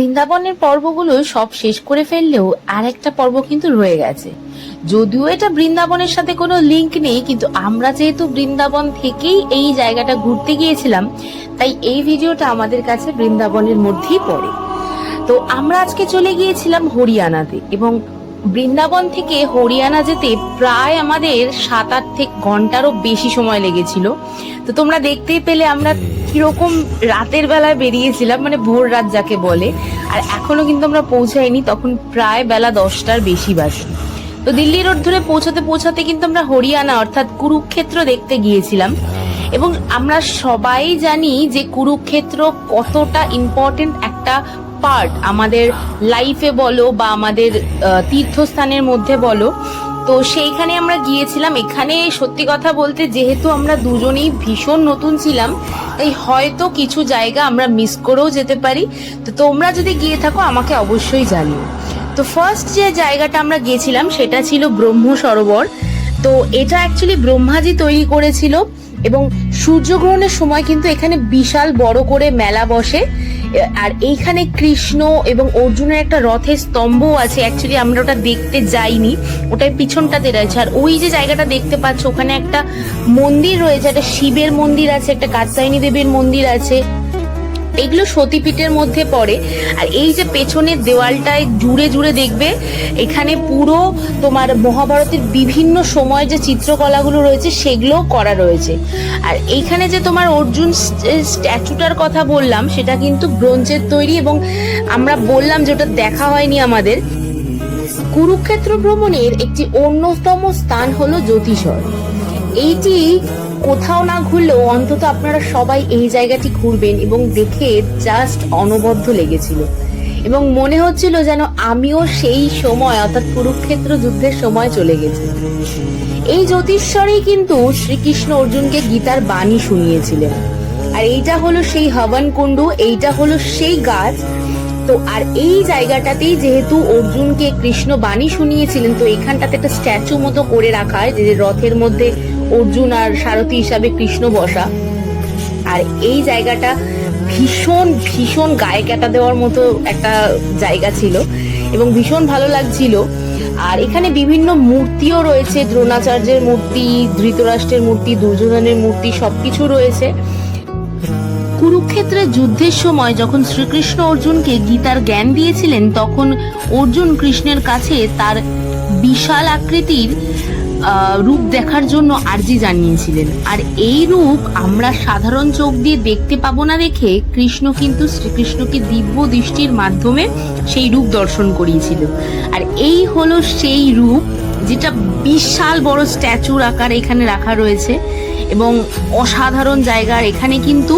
বৃন্দাবনের পর্বগুলো সব শেষ করে ফেললেও আর একটা পর্ব কিন্তু রয়ে গেছে। যদিও এটা বৃন্দাবনের সাথে কোনো লিংক নেই, কিন্তু আমরা যেহেতু বৃন্দাবন থেকেই এই জায়গাটা ঘুরতে গিয়েছিলাম, তাই এই ভিডিওটা আমাদের কাছে বৃন্দাবনের মধ্যেই পড়ে। তো আমরা আজকে চলে গিয়েছিলাম হরিয়ানাতে এবং বৃন্দাবন থেকে হরিয়ানা যেতে প্রায় আমাদের সাত আট থেকে ঘন্টারও বেশি সময় লেগেছিল। তো তোমরা দেখতেই পেলে আমরা কীরকম রাতের বেলায় বেরিয়েছিলাম মানে ভোর রাত যাকে বলে। আর এখনও কিন্তু আমরা পৌঁছাইনি তখন প্রায় বেলা দশটার বেশি বাজে। তো দিল্লি রোড ধরে পৌঁছাতে পৌঁছাতে কিন্তু আমরা হরিয়ানা অর্থাৎ কুরুক্ষেত্র দেখতে গিয়েছিলাম। এবং আমরা সবাই জানি যে কুরুক্ষেত্র কতটা ইম্পর্টেন্ট একটা পার্ট আমাদের লাইফে বলো বা আমাদের তীর্থস্থানের মধ্যে বলো। তো সেইখানে আমরা গিয়েছিলাম। এখানে সত্যি কথা বলতে যেহেতু আমরা দুজনেই ভীষণ নতুন ছিলাম, তাই হয়তো কিছু জায়গা আমরা মিস করেও যেতে পারি। তো তোমরা যদি গিয়ে থাকো, আমাকে অবশ্যই জানিও। তো ফার্স্ট যে জায়গাটা আমরা গিয়েছিলাম, সেটা ছিল ব্রহ্ম সরোবর। তো এটা অ্যাকচুয়ালি ব্রহ্মাজি তৈরি করেছিল এবং সূর্যগ্রহণের সময় কিন্তু এখানে বিশাল বড় করে মেলা বসে। আর এইখানে কৃষ্ণ এবং অর্জুনের একটা রথের স্তম্ভ আছে। অ্যাকচুয়ালি আমরা ওটা দেখতে যাইনি। ওটাই পিছনটাতে রয়েছে। আর ওই যে জায়গাটা দেখতে পাচ্ছ, ওখানে একটা মন্দির রয়েছে। একটা শিবের মন্দির আছে, একটা কাত্যায়নী দেবীর মন্দির আছে। এগুলো সতীপীঠের মধ্যে পড়ে। আর এই যে পেছনের দেওয়ালটায় জুড়ে জুড়ে দেখবে, এখানে পুরো তোমার মহাভারতের বিভিন্ন সময় যে চিত্রকলাগুলো রয়েছে সেগুলো করা রয়েছে। আর এইখানে যে তোমার অর্জুন স্ট্যাচুটার কথা বললাম, সেটা কিন্তু ব্রোঞ্জের তৈরি এবং আমরা বললাম যে ওটা দেখা হয়নি আমাদের। কুরুক্ষেত্র ভ্রমণের একটি অন্যতম স্থান হলো জ্যোতিষর। এইটি কোথাও না ঘুরলেও অন্তত আপনারা সবাই এই জায়গাটি ঘুরবেন এবং দেখে জাস্ট অনবদ্য লেগেছিল। এবং মনে হচ্ছিল যেন আমিও সেই সময়, অর্থাৎ কুরুক্ষেত্র যুদ্ধের সময় চলে গেছি। এই জ্যোতিষ্বরেই কিন্তু শ্রীকৃষ্ণ অর্জুনকে গীতার বাণী শুনিয়েছিলেন। আর এইটা হলো সেই হবন কুণ্ডু এইটা হলো সেই গাছ তো আর এই জায়গাটাতেই যেহেতু অর্জুনকে কৃষ্ণ বাণী শুনিয়েছিলেন, তো এখানটাতে একটা স্ট্যাচু মতো করে রাখা হয়, যে রথের মধ্যে অর্জুন আর সারথী হিসাবে কৃষ্ণ বসা। আর এই জায়গাটা ভীষণ ভীষণ গায়ে কাটা দেওয়ার মতো একটা জায়গা ছিল এবং ভীষণ ভালো লাগছিল। আর এখানে বিভিন্ন মূর্তিও রয়েছে, দ্রোণাচার্যের মূর্তি, ধৃতরাষ্ট্রের মূর্তি, দুর্যোধনের মূর্তি, সবকিছু রয়েছে। কুরুক্ষেত্রের যুদ্ধের সময় যখন শ্রীকৃষ্ণ অর্জুনকে গীতার জ্ঞান দিয়েছিলেন, তখন অর্জুন কৃষ্ণের কাছে তার বিশাল আকৃতির রূপ দেখার জন্য আর্জি জানিয়েছিলেন। আর এই রূপ আমরা সাধারণ চোখ দিয়ে দেখতে পাবো না দেখে কৃষ্ণ কিন্তু শ্রীকৃষ্ণকে দিব্য দৃষ্টির মাধ্যমে সেই রূপ দর্শন করিয়েছিল। আর এই হলো সেই রূপ যেটা বিশাল বড় স্ট্যাচুর আকারে এখানে রাখা রয়েছে। এবং অসাধারণ জায়গার এখানে কিন্তু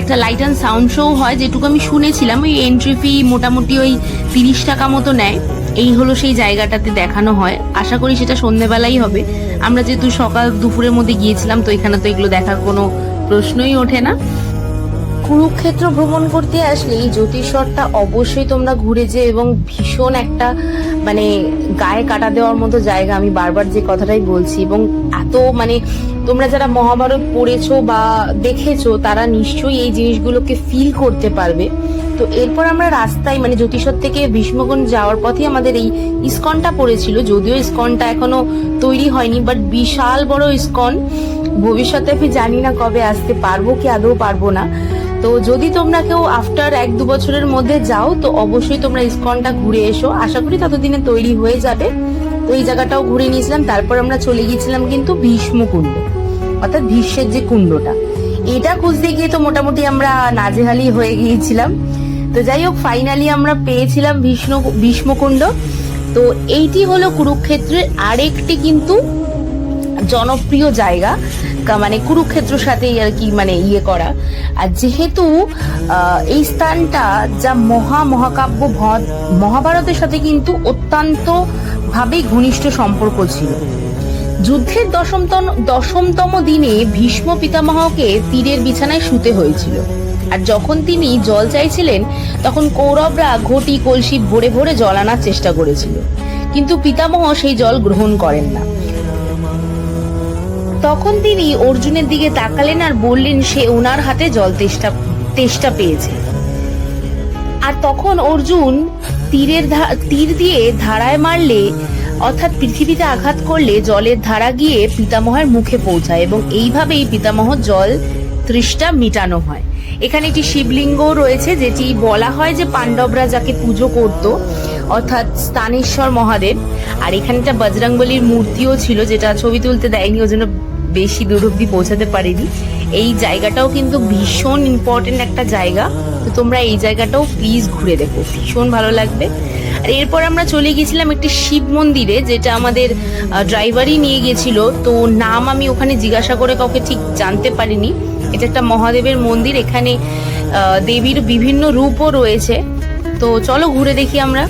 একটা লাইট অ্যান্ড সাউন্ড শো হয়, যেটুকু আমি শুনেছিলাম। ওই এন্ট্রি ফি মোটামুটি ওই তিরিশ টাকা মতো নেয়। এই হলো সেই জায়গাটাতে দেখানো হয়। আশা করি সেটা সন্ধ্যেবেলাই হবে। আমরা যেহেতু সকাল দুপুরের মধ্যে গিয়েছিলাম, তো এখানে তো এগুলো দেখার কোনো প্রশ্নই ওঠে না। কুরুক্ষেত্র ভ্রমণ করতে আসলে এই জ্যোতিষরটা অবশ্যই তোমরা ঘুরে যে এবং ভীষণ একটা মানে গায়ে কাটা দেওয়ার মতো জায়গা। আমি বারবার যে কথাটাই বলছি এবং এত মানে তোমরা যারা মহাভারত পড়েছো বা দেখেছ, তারা নিশ্চয়ই এই জিনিসগুলোকে ফিল করতে পারবে। তো এরপর আমরা রাস্তায় মানে জ্যোতিষর থেকে ভীষ্মগঞ্জ যাওয়ার পথে আমাদের এই ইস্কনটা পড়েছিল। যদিও ইস্কনটা এখনও তৈরি হয়নি বাট বিশাল বড় ইস্কন। ভবিষ্যতে আমি জানি না কবে আসতে পারব কি আদৌ পারব না। তো যদি তোমরা কেউ আফটার এক দু বছরের মধ্যে যাও, তো অবশ্যই তোমরা ইস্কনটা ঘুরে এসো। আশা করি ততদিনে তৈরি হয়ে যাবে। তো এই জায়গাটাও ঘুরে নিয়েছিলাম। তারপর আমরা চলে গিয়েছিলাম কিন্তু ভীষ্মকুণ্ড অর্থাৎ ভীষ্মের যে কুণ্ডটা। এটা খুঁজতে গিয়ে তো মোটামুটি আমরা নাজেহালি হয়ে গিয়েছিলাম। তো যাই হোক ফাইনালি আমরা পেয়েছিলাম ভীষ্ম ভীষ্মকুণ্ড তো এইটি হলো কুরুক্ষেত্রের আরেকটি কিন্তু জনপ্রিয় জায়গা। মানে কুরুক্ষেত্রের সাথে আর কি মানে ইয়ে করা। আর যেহেতু এই স্থানটা যা মহা মহাকাব্য মহাভারতের সাথে কিন্তু অত্যন্ত ভাবে ঘনিষ্ঠ সম্পর্ক ছিল। যুদ্ধের দশমতম দশমতম দিনে ভীষ্ম পিতামহকে তীরের বিছানায় শুতে হয়েছিল। আর যখন তিনি জল চাইছিলেন, তখন কৌরবরা ঘটি কলসি ভরে ভরে জল আনার চেষ্টা করেছিল। কিন্তু পিতামহ সেই জল গ্রহণ করেন না। তখন তিনি অর্জুনের দিকে তাকালেন আর বললেন, সে ওনার হাতে জল তেষ্টা তেষ্টা পেয়েছে। আর তখন অর্জুন তীরের তীর দিয়ে ধারায় মারলে, অর্থাৎ পৃথিবীতে আঘাত করলে জলের ধারা গিয়ে পিতামহের মুখে পৌঁছায় এবং এইভাবেই পিতামহ জল তৃষ্ণা মিটানো হয়। এখানে একটি শিবলিঙ্গ রয়েছে, যেটি বলা হয় যে পাণ্ডবরা যাকে পুজো করত, অর্থাৎ স্থানেশ্বর মহাদেব। আর এখানে একটা বজরংবলির মূর্তিও ছিল, যেটা ছবি তুলতে দেয়নি, ওই জন্য বেশি দূর অব্দি পৌঁছাতে পারিনি। এই জায়গাটাও কিন্তু ভীষণ ইম্পর্টেন্ট একটা জায়গা। তো তোমরা এই জায়গাটাও প্লিজ ঘুরে দেখো। ভীষণ ভালো লাগবে। আর এরপর আমরা চলে গেছিলাম একটি শিব মন্দিরে, যেটা আমাদের ড্রাইভারই নিয়ে গেছিল তো নাম আমি ওখানে জিজ্ঞাসা করে কাউকে ঠিক জানতে পারিনি। এটা একটা মহাদেবের মন্দির। এখানে দেবীর বিভিন্ন রূপও রয়েছে। তো চলো ঘুরে দেখি আমরা।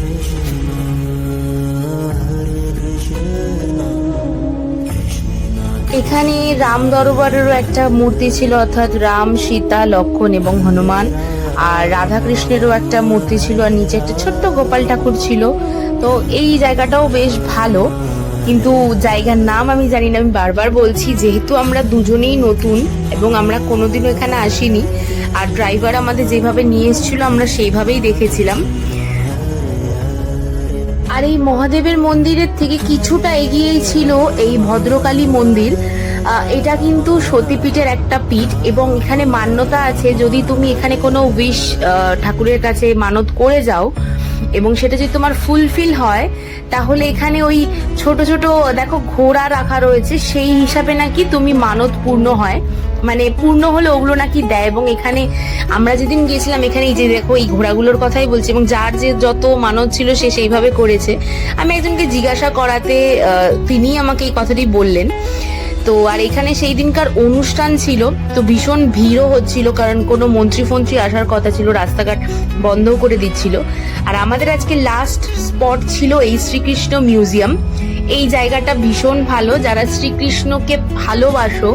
এখানে রাম দরবারেরও একটা মূর্তি ছিল, অর্থাৎ রাম, সীতা, লক্ষণ এবং হনুমান। আর রাধা কৃষ্ণেরও একটা মূর্তি ছিল, আর নিচে একটা ছোট্ট গোপাল ঠাকুর ছিল। তো এই জায়গাটাও বেশ ভালো। কিন্তু জায়গার নাম আমি জানি না, আমি বারবার বলছি, যেহেতু আমরা দুজনেই নতুন এবং আমরা কোনোদিনও এখানে আসিনি, আর ড্রাইভার আমাদের যেভাবে নিয়ে এসেছিল, আমরা সেইভাবেই দেখেছিলাম। আর এই মহাদেবের মন্দিরের থেকে কিছুটা এগিয়েই ছিল এই ভদ্রকালী মন্দির। এটা কিন্তু সতীপীঠের একটা পীঠ এবং এখানে মান্যতা আছে। যদি তুমি এখানে কোনো উইশ ঠাকুরের কাছে মানত করে যাও এবং সেটা যদি তোমার ফুলফিল হয়, তাহলে এখানে ওই ছোট ছোট, দেখো, ঘোড়া রাখা রয়েছে। সেই হিসাবে নাকি তুমি মানত পূর্ণ হয়। মানে পূর্ণ হলে, ওগুলো নাকি দেয়। এবং এখানে আমরা যেদিন গিয়েছিলাম, এখানে এই যে দেখো, এই ঘোড়াগুলোর কথাই বলছি, এবং যার যে যত মানত ছিল, সে সেইভাবে করেছে। আমি একজনকে জিজ্ঞাসা করাতে তিনি আমাকে এই কথাটি বললেন। তো আর এখানে সেই দিনকার অনুষ্ঠান ছিল, তো ভীষণ ভিড়ও হচ্ছিল কারণ কোনো মন্ত্রী ফন্ত্রী আসার কথা ছিল, রাস্তাঘাট বন্ধও করে দিচ্ছিল। আর আমাদের আজকে লাস্ট স্পট ছিল এই শ্রীকৃষ্ণ মিউজিয়াম এই জায়গাটা ভীষণ ভালো, যারা শ্রীকৃষ্ণকে ভালোবাসো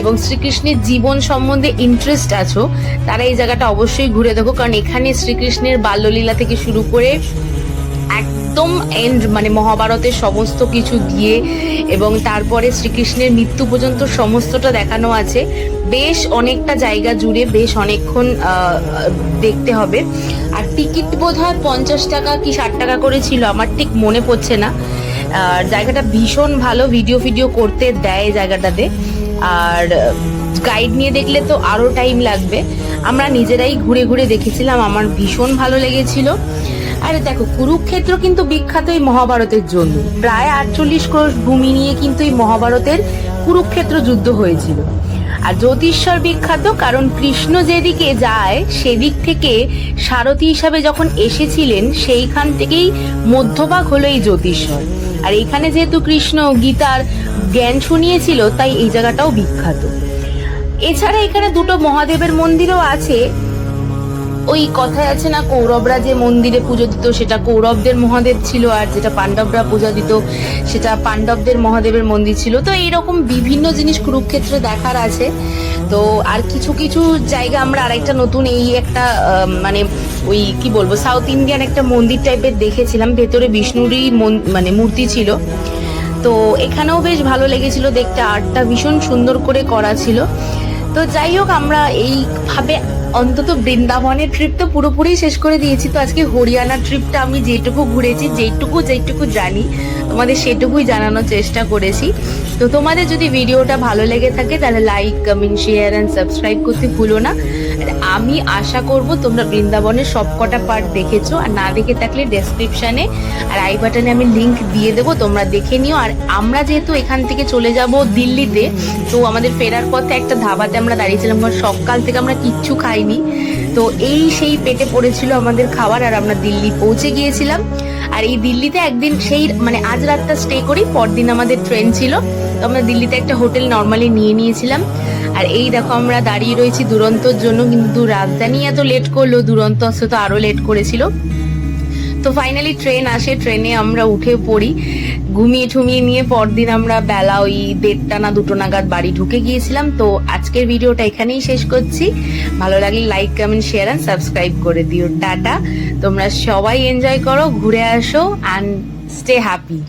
এবং শ্রীকৃষ্ণের জীবন সম্বন্ধে ইন্টারেস্ট আছো, তারা এই জায়গাটা অবশ্যই ঘুরে দেখো। কারণ এখানে শ্রীকৃষ্ণের বাল্যলীলা থেকে শুরু করে একদম এন্ড মানে মহাভারতের সমস্ত কিছু দিয়ে এবং তারপরে শ্রীকৃষ্ণের মৃত্যু পর্যন্ত সমস্তটা দেখানো আছে। বেশ অনেকটা জায়গা জুড়ে বেশ অনেকক্ষণ দেখতে হবে। আর টিকিট বোধ হয় পঞ্চাশ টাকা কি ষাট টাকা করে ছিল, আমার ঠিক মনে পড়ছে না। আর জায়গাটা ভীষণ ভালো ভিডিও ফিডিও করতে দেয় জায়গাটাতে। আর গাইড নিয়ে দেখলে তো আরও টাইম লাগবে। আমরা নিজেরাই ঘুরে ঘুরে দেখেছিলাম, আমার ভীষণ ভালো লেগেছিল। আরে দেখো, কুরুক্ষেত্র কিন্তু বিখ্যাত এই মহাভারতের জন্য। প্রায় আটচল্লিশ ক্রোশ ভূমি নিয়ে কিন্তু এই মহাভারতের কুরুক্ষেত্র যুদ্ধ হয়েছিল। আর জ্যোতিষ্বর বিখ্যাত কারণ কৃষ্ণ যেদিকে যায়, সেদিক থেকে সারথী হিসাবে যখন এসেছিলেন, সেইখান থেকেই মধ্যভাগ হলো এই জ্যোতিষ্বর। আর এখানে যেহেতু কৃষ্ণ গীতার জ্ঞান শুনিয়েছিল, তাই এই জায়গাটাও বিখ্যাত। এছাড়া এখানে দুটো মহাদেবের মন্দিরও আছে। ওই কথায় আছে না, কৌরবরা যে মন্দিরে পুজো দিত, সেটা কৌরবদের মহাদেব ছিল আর যেটা পাণ্ডবরা পূজা দিত, সেটা পাণ্ডবদের মহাদেবের মন্দির ছিল। তো এইরকম বিভিন্ন জিনিস কুরুক্ষেত্রে দেখার আছে। তো আর কিছু কিছু জায়গা আমরা আরেকটা নতুন এই একটা মানে ওই কি বলব সাউথ ইন্ডিয়ান একটা মন্দির টাইপের দেখেছিলাম, ভেতরে বিষ্ণুরই মন- মূর্তি ছিল। তো এখানেও বেশ ভালো লেগেছিল দেখতে, আর্টটা ভীষণ সুন্দর করে করা ছিল। তো যাই হোক, আমরা এইভাবে অন্তত বৃন্দাবনের ট্রিপ তো পুরোপুরি শেষ করে দিয়েছি। তো আজকে হরিয়ানা ট্রিপটা আমি যেটুকু ঘুরেছি, যেটুকু যেটুকু জানি, তোমাদের সেটুকুই জানানোর চেষ্টা করেছি। তো তোমাদের যদি ভিডিওটা ভালো লেগে থাকে, তাহলে like comment share and subscribe করতে ভুলো না। আমি আশা করব তোমরা বৃন্দাবনের সবকটা পার্ট দেখেছ। আর না দেখে থাকলে ডেসক্রিপশনে আর আই বাটনে আমি লিংক দিয়ে দেবো, তোমরা দেখে নিও। আর আমরা যেহেতু এখান থেকে চলে যাব দিল্লিতে, তো আমাদের ফেরার পথে একটা ধাবাতে আমরা দাঁড়িয়েছিলাম, কারণ সকাল থেকে আমরা কিচ্ছু খাইনি। তো এই সেই পেটে পড়েছিল আমাদের খাবার, আর আমরা দিল্লি পৌঁছে গিয়েছিলাম। আর এই দিল্লিতে একদিন সেই মানে আজ রাতটা স্টে করি, পরদিন আমাদের ট্রেন ছিল। আমরা দিল্লিতে একটা হোটেল নর্মালি নিয়ে নিয়েছিলাম। আর এই দেখো আমরা দাঁড়িয়ে রয়েছি দুরন্তর জন্য, কিন্তু রাজধানী এত লেট করল, দুরন্ত আসতে তো আরও লেট করেছিল। তো ফাইনালি ট্রেন আসে ট্রেনে আমরা উঠে পড়ি। ঘুমিয়ে ঠুমিয়ে নিয়ে পরদিন আমরা বেলা ওই দেড়টা না দুটো নাগাদ বাড়ি ঢুকে গিয়েছিলাম। তো আজকের ভিডিওটা এখানেই শেষ করছি। ভালো লাগলে like comment share and subscribe করে দিও। টাটা। তোমরা সবাই এনজয় করো, ঘুরে আসো অ্যান্ড স্টে হ্যাপি